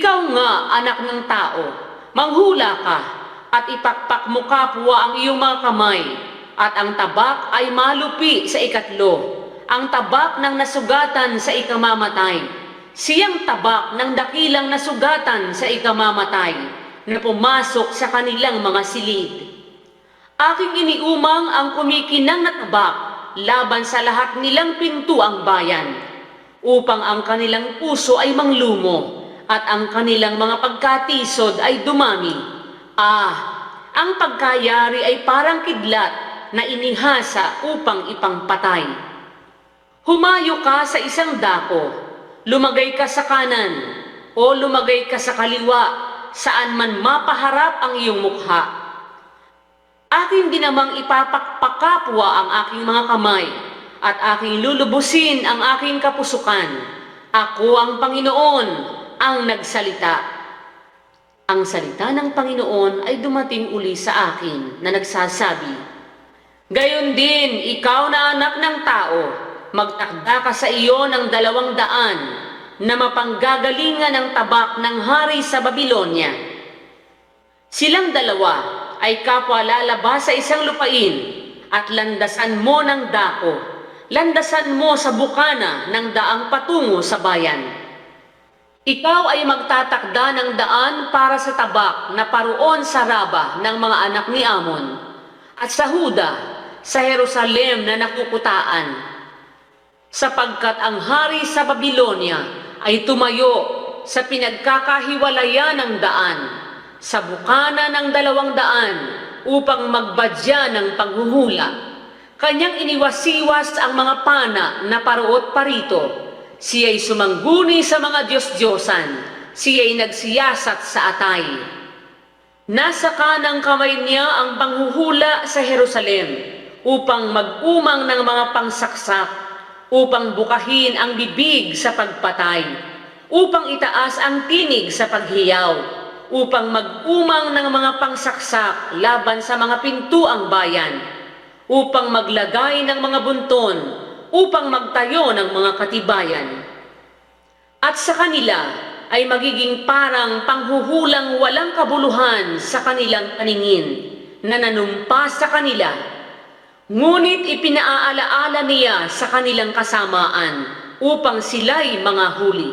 Ikaw nga, anak ng tao, manghula ka at ipakpak mo kapwa ang iyong mga kamay at ang tabak ay malupi sa ikatlo, ang tabak ng nasugatan sa ikamamatay. Siyang tabak ng dakilang nasugatan sa ikamamatay na pumasok sa kanilang mga silid. Aking iniumang ang kumikinang na tabak laban sa lahat nilang pintuang bayan, upang ang kanilang puso ay manglumo at ang kanilang mga pagkatisod ay dumami. Ah, ang pagkayari ay parang kidlat na inihasa upang ipangpatay. Humayo ka sa isang dako, lumagay ka sa kanan, o lumagay ka sa kaliwa, saan man mapaharap ang iyong mukha. Aking dinamang ipapakpakapwa ang aking mga kamay at aking lulubusin ang aking kapusukan. Ako ang Panginoon ang nagsalita. Ang salita ng Panginoon ay dumating uli sa akin na nagsasabi, Gayon din, ikaw na anak ng tao, magtakda ka sa iyo ng dalawang daan na mapanggagalingan ng tabak ng hari sa Babilonya. Silang dalawa ay kapwa lalabas sa isang lupain at landasan mo ng dako. Landasan mo sa bukana ng daang patungo sa bayan. Ikaw ay magtatakda ng daan para sa tabak na paruon sa raba ng mga anak ni Amon at sa Huda, sa Jerusalem na nakukutaan. Sapagkat ang hari sa Babilonia ay tumayo sa pinagkakahiwalayan ng daan sa bukana ng dalawang daan upang magbadya ng panghuhula. Kanyang iniwasiwas ang mga pana na paruot parito. Siya'y sumangguni sa mga Diyos-Diyosan. Siya'y nagsiyasat sa atay. Nasa kanang kamay niya ang panghuhula sa Jerusalem upang mag-umang ng mga pangsaksak, upang bukahin ang bibig sa pagpatay, upang itaas ang tinig sa paghiyaw, upang mag-umang ng mga pangsaksak laban sa mga pintuang bayan, upang maglagay ng mga bunton, upang magtayo ng mga katibayan. At sa kanila ay magiging parang panghuhulang walang kabuluhan sa kanilang paningin na nanumpa sa kanila. Ngunit ipinaaalaala niya sa kanilang kasamaan upang sila'y mga huli.